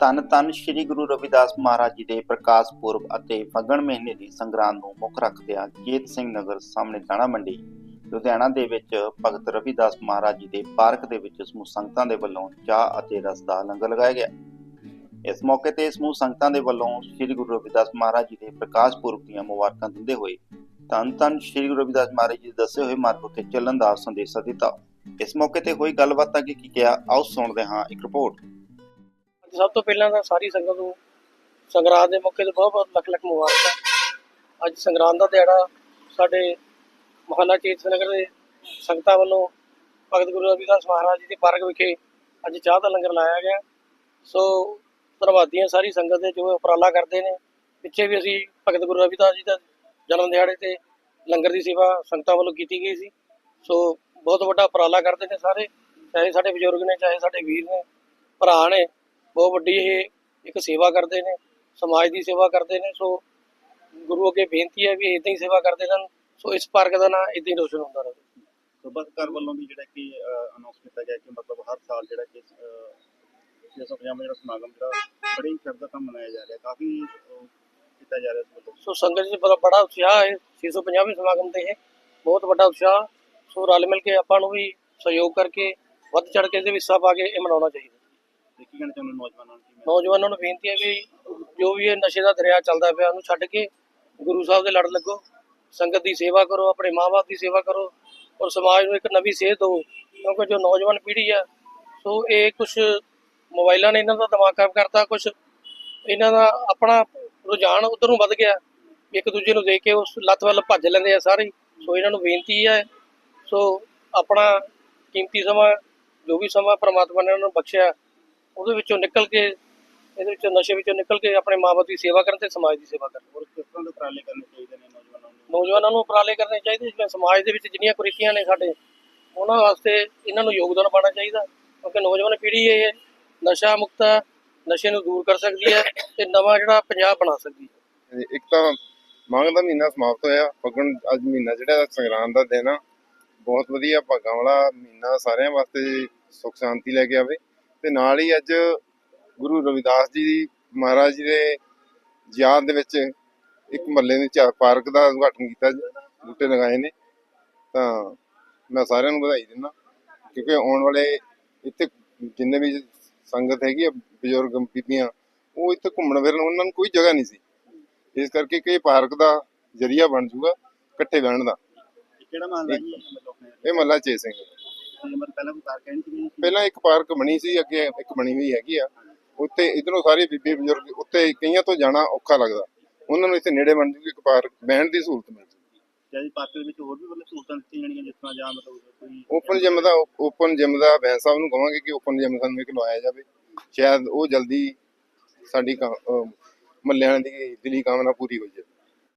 ਧੰਨ ਧੰਨ ਸ੍ਰੀ ਗੁਰੂ ਰਵਿਦਾਸ ਮਹਾਰਾਜ ਜੀ ਦੇ ਪ੍ਰਕਾਸ਼ ਪੁਰਬ ਅਤੇ ਫਗਣ ਮਹੀਨੇ ਦੀ ਸੰਗਰਾਂਦ ਨੂੰ ਮੁੱਖ ਰੱਖਦਿਆਂ ਜੀਤ ਸਿੰਘ ਨਗਰ ਸਾਹਮਣੇ ਦਾਣਾ ਮੰਡੀ, ਲੁਧਿਆਣਾ ਦੇ ਵਿੱਚ ਭਗਤ ਰਵਿਦਾਸ ਮਹਾਰਾਜ ਜੀ ਦੇ ਪਾਰਕ ਦੇ ਵਿੱਚ ਸਮੂਹ ਸੰਗਤਾਂ ਦੇ ਵੱਲੋਂ ਚਾਹ ਅਤੇ ਰਸ ਦਾ ਲੰਗਰ ਲਗਾਇਆ ਗਿਆ। ਇਸ ਮੌਕੇ ਤੇ ਸਮੂਹ ਸੰਗਤਾਂ ਦੇ ਵੱਲੋਂ ਸ੍ਰੀ ਗੁਰੂ ਰਵਿਦਾਸ ਮਹਾਰਾਜ ਜੀ ਦੇ ਪ੍ਰਕਾਸ਼ ਪੁਰਬ ਦੀਆਂ ਮੁਬਾਰਕਾਂ ਦਿੰਦੇ ਹੋਏ ਧੰਨ ਧੰਨ ਸ੍ਰੀ ਗੁਰੂ ਰਵਿਦਾਸ ਮਹਾਰਾਜ ਜੀ ਦੇ ਦੱਸੇ ਹੋਏ ਮਾਰਗ ਉੱਤੇ ਚੱਲਣ ਦਾ ਸੰਦੇਸ਼ ਦਿੱਤਾ। ਇਸ ਮੌਕੇ ਤੇ ਹੋਈ ਗੱਲਬਾਤ ਅੱਗੇ ਕੀ ਕਿਹਾ, ਆਓ ਸੁਣਦੇ ਹਾਂ ਇੱਕ ਰਿਪੋਰਟ। ਸਭ ਤੋਂ ਪਹਿਲਾਂ ਤਾਂ ਸਾਰੀ ਸੰਗਤ ਨੂੰ ਸੰਗਰਾਂਦ ਦੇ ਮੌਕੇ ਤੇ ਬਹੁਤ ਬਹੁਤ ਲੱਖ ਲੱਖ ਮੁਬਾਰਕਾਂ। ਅੱਜ ਸੰਗਰਾਂਦ ਦਾ ਦਿਹਾੜਾ ਸਾਡੇ ਮਹੱਲਾ ਚੇਤ ਨਗਰ ਦੇ ਸੰਗਤਾਂ ਵੱਲੋਂ ਭਗਤ ਗੁਰੂ ਰਵਿਦਾਸ ਮਹਾਰਾਜ ਜੀ ਦੇ ਪਾਰਕ ਵਿਖੇ ਅੱਜ ਚਾਹ ਦਾ ਲੰਗਰ ਲਾਇਆ ਗਿਆ। ਸੋ ਧੰਨਵਾਦੀਆਂ ਸਾਰੀ ਸੰਗਤ ਦੇ ਜੋ ਉਪਰਾਲਾ ਕਰਦੇ ਨੇ, ਪਿੱਛੇ ਵੀ ਅਸੀਂ ਭਗਤ ਗੁਰੂ ਰਵਿਦਾਸ ਜੀ ਦਾ ਜਨਮ ਦਿਹਾੜੇ ਤੇ ਲੰਗਰ ਦੀ ਸੇਵਾ ਸੰਗਤਾਂ ਵੱਲੋਂ ਕੀਤੀ ਗਈ ਸੀ। ਸੋ ਬਹੁਤ ਵੱਡਾ ਉਪਰਾਲਾ ਕਰਦੇ ਨੇ ਸਾਰੇ, ਚਾਹੇ ਸਾਡੇ ਬਜ਼ੁਰਗ ਨੇ, ਚਾਹੇ ਸਾਡੇ ਵੀਰ ਨੇ, ਭਰਾ ਨੇ। ਬਹੁਤ ਵੱਡੀ ਇਹ ਇੱਕ ਸੇਵਾ ਕਰਦੇ ਨੇ ਸਮਾਜ ਦੀ ਸੇਵਾ ਕਰਦੇ ਨੇ ਸੋ ਗੁਰੂ ਅੱਗੇ ਬੇਨਤੀ ਹੈ ਵੀ ਇਦਾਂ ਹੀ ਸੇਵਾ ਕਰਦੇ ਰਹਿਣ ਸੋ ਇਸ ਪਾਰਕ ਦਾ ਨਾਂ ਇਦਾਂ ਹੀ ਰੋਸ਼ਨ ਹੁੰਦਾ ਰਹੇ। ਸੂਬਾ ਸਰਕਾਰ ਵੱਲੋਂ ਵੀ ਜਿਹੜਾ ਕਿ ਅਨਾਉਂਸ ਕੀਤਾ ਗਿਆ ਕਿ ਮਤਲਬ ਹਰ ਸਾਲ ਜਿਹੜਾ ਕਿ 650 ਜਿਹੜਾ ਸਮਾਗਮ ਜਿਹੜਾ ਬੜੀ ਸ਼ਰਧਾ ਨਾਲ ਮਨਾਇਆ ਜਾ ਰਿਹਾ ਕਾਫੀ ਕੀਤਾ ਜਾ ਰਿਹਾ ਇਸ ਸੋ ਸੰਗਤ ਜੀ ਬੜਾ ਬੜਾ ਉਤਸ਼ਾਹ ਹੈ 650 ਸਮਾਗਮ ਤੇ ਇਹ ਬਹੁਤ ਵੱਡਾ ਉਤਸ਼ਾਹ ਸੋ ਰਲ ਮਿਲ ਕੇ ਆਪਾਂ ਨੂੰ ਵੀ ਸਹਿਯੋਗ ਕਰਕੇ ਵੱਧ ਚੜ ਕੇ ਇਹਦੇ ਵਿੱਚ ਹਿੱਸਾ ਪਾ ਕੇ ਇਹ ਮਨਾਉਣਾ ਚਾਹੀਦਾ। ਤੇ ਕੀ ਕਹਿਣਾ ਚਾਹੁੰਦੇ ਨੌਜਵਾਨਾਂ ਨੂੰ ਕੀ ਨੌਜਵਾਨਾਂ ਨੂੰ ਬੇਨਤੀ ਹੈ ਵੀ ਜੋ ਵੀ ਇਹ ਨਸ਼ੇ ਦਾ ਦਰਿਆ ਚੱਲਦਾ ਪਿਆ ਉਹਨੂੰ ਛੱਡ ਕੇ ਗੁਰੂ ਸਾਹਿਬ ਦੇ ਲੜ ਲੱਗੋ, ਸੰਗਤ ਦੀ ਸੇਵਾ ਕਰੋ, ਆਪਣੇ ਮਾਂ-ਬਾਪ ਦੀ ਸੇਵਾ ਕਰੋ ਔਰ ਸਮਾਜ ਨੂੰ ਇੱਕ ਨਵੀਂ ਸੇਧ ਦਿਓ, ਕਿਉਂਕਿ ਜੋ ਨੌਜਵਾਨ ਪੀੜ੍ਹੀ ਆ, ਸੋ ਇਹ ਕੁਝ ਮੋਬਾਈਲਾਂ ਨੇ ਇਹਨਾਂ ਦਾ ਦਿਮਾਗ ਖਰਾਬ ਕਰਤਾ ਕੁਝ ਇਹਨਾਂ ਦਾ ਆਪਣਾ ਰੁਝਾਨ ਉਧਰ ਨੂੰ ਵੱਧ ਗਿਆ, ਇੱਕ ਦੂਜੇ ਨੂੰ ਦੇਖ ਕੇ ਉਸ ਲੱਤ ਵੱਲ ਭੱਜ ਲੈਂਦੇ ਆ ਸਾਰੇ ਹੀ। ਸੋ ਇਹਨਾਂ ਨੂੰ ਬੇਨਤੀ ਹੈ, ਸੋ ਆਪਣਾ ਕੀਮਤੀ ਸਮਾਂ, ਜੋ ਵੀ ਸਮਾਂ ਪ੍ਰਮਾਤਮਾ ਨੇ ਉਹਨਾਂ ਨੂੰ ਬਖਸ਼ਿਆ ਉਹਦੇ ਵਿੱਚੋਂ ਨਿਕਲ ਕੇ ਇਹਦੇ ਵਿੱਚੋਂ ਨਸ਼ੇ ਵਿੱਚੋਂ ਨਿਕਲ ਕੇ ਆਪਣੇ ਮਾਂ-ਬਾਪ ਦੀ ਸੇਵਾ ਕਰਨ ਤੇ ਸਮਾਜ ਦੀ ਸੇਵਾ ਕਰਨ। ਹੋਰ ਕਿਸ ਤਰ੍ਹਾਂ ਦੇ ਉਪਰਾਲੇ ਕਰਨੇ ਚਾਹੀਦੇ ਨੇ ਨੌਜਵਾਨਾਂ ਨੂੰ? ਨੌਜਵਾਨਾਂ ਨੂੰ ਉਪਰਾਲੇ ਕਰਨੇ ਚਾਹੀਦੇ ਜਿਵੇਂ ਸਮਾਜ ਦੇ ਵਿੱਚ ਜਿੰਨੀਆਂ ਕੁਰੀਤੀਆਂ ਨੇ ਸਾਡੇ ਉਹਨਾਂ ਵਾਸਤੇ ਇਹਨਾਂ ਨੂੰ ਯੋਗਦਾਨ ਪਾਉਣਾ ਚਾਹੀਦਾ। ਕਿਉਂਕਿ ਨੌਜਵਾਨ ਪੀੜ੍ਹੀ ਇਹ ਨਸ਼ਾ ਮੁਕਤ ਨਸ਼ੇ ਨੂੰ ਦੂਰ ਕਰ ਸਕਦੀ ਹੈ ਤੇ ਨਵਾਂ ਜਿਹੜਾ ਪੰਜਾਬ ਬਣਾ ਸਕਦੀ ਹੈ। ਇੱਕ ਤਾਂ ਮਾਘ ਦਾ ਮਹੀਨਾ ਸਮਾਪਤ ਹੋਇਆ ਫੱਗਣ ਅੱਜ ਮਹੀਨਾ ਜਿਹੜਾ ਸੰਗਰਾਂਦ ਦਾ ਦਿਨ ਆ। ਬਹੁਤ ਵਧੀਆ ਭਾਗਾਂ ਵਾਲਾ ਮਹੀਨਾ ਸਾਰਿਆਂ ਵਾਸਤੇ ਸੁੱਖ ਸ਼ਾਂਤੀ ਲੈ ਕੇ ਆਵੇ। ਤੇ ਨਾਲ ਹੀ ਅੱਜ ਗੁਰੂ ਰਵਿਦਾਸ ਜੀ ਮਹਾਰਾਜ ਜੀ ਦੇ ਯਾਦ ਦੇ ਵਿੱਚ ਇੱਕ ਮਹੱਲੇ ਦੇ ਪਾਰਕ ਦਾ ਉਦਘਾਟਨ ਕੀਤਾ ਬੂਟੇ ਲਗਾਏ ਨੇ। ਤਾਂ ਮੈਂ ਸਾਰਿਆਂ ਨੂੰ ਵਧਾਈ ਦਿੰਦਾ ਕਿਉਂਕਿ ਆਉਣ ਵਾਲੇ ਇੱਥੇ ਜਿੰਨੇ ਵੀ ਸੰਗਤ ਹੈਗੀ ਆ ਬਜ਼ੁਰਗ ਬੀਬੀਆਂ ਉਹ ਇੱਥੇ ਘੁੰਮਣ ਫਿਰਨ ਉਹਨਾਂ ਨੂੰ ਕੋਈ ਜਗ੍ਹਾ ਨਹੀਂ ਸੀ। ਇਸ ਕਰਕੇ ਕਿ ਇਹ ਪਾਰਕ ਦਾ ਜਰੀਆ ਬਣ ਜੂਗਾ ਇਕੱਠੇ ਬਹਿਣ ਦਾ। ਇਹ ਕਿਹੜਾ ਮਹੱਲਾ ਜੀ? ਇਹ ਮੱਲਾ ਚੇ ਸਿੰਘ। ਪਹਿਲਾਂ ਕੋਈ ਪਾਰਕ ਹੈ ਨਹੀਂ ਸੀ। ਪਹਿਲਾਂ ਇੱਕ ਪਾਰਕ ਬਣੀ ਸੀ ਅੱਗੇ ਇੱਕ ਬਣੀ ਹੋਈ ਹੈਗੀ ਆ। ਉੱਤੇ ਇਧਰੋਂ ਸਾਰੇ ਬੀਬੀ ਬਜ਼ੁਰਗ ਉੱਤੇ ਕਈਆਂ ਤੋਂ ਜਾਣਾ ਔਖਾ ਲੱਗਦਾ। ਉਹਨਾਂ ਨੂੰ ਇੱਥੇ ਨੇੜੇ ਬਣ ਜੂਗੀ ਇੱਕ ਪਾਰਕ ਬਹਿਣ ਦੀ ਸਹੂਲਤ ਮਿਲ ਜੂਗੀ ਜਾਂ ਪਾਰਕ ਦੇ ਵਿੱਚ ਹੋਰ ਵੀ ਮਤਲਬ ਸਹੂਲਤਾਂ ਦਿੱਤੀਆਂ ਜਿਸ ਤਰ੍ਹਾਂ ਜਾਂ ਮਤਲਬ ਕੋਈ ਓਪਨ ਜਿਮ ਦਾ ਓਪਨ ਜਿਮ ਦਾ ਬੈਂਸ ਸਾਹਿਬ ਨੂੰ ਕਹਾਂਗੇ ਕਿ ਓਪਨ ਜਿਮ ਸਾਨੂੰ ਇੱਕ ਲਵਾਇਆ ਜਾਵੇ। ਸ਼ਾਇਦ ਉਹ ਜਲਦੀ ਸਾਡੀ ਮੱਲਿਆਂ ਦੀ ਦਿਲੀ ਕਾਮਨਾ ਪੂਰੀ ਹੋ ਜਾਵੇ।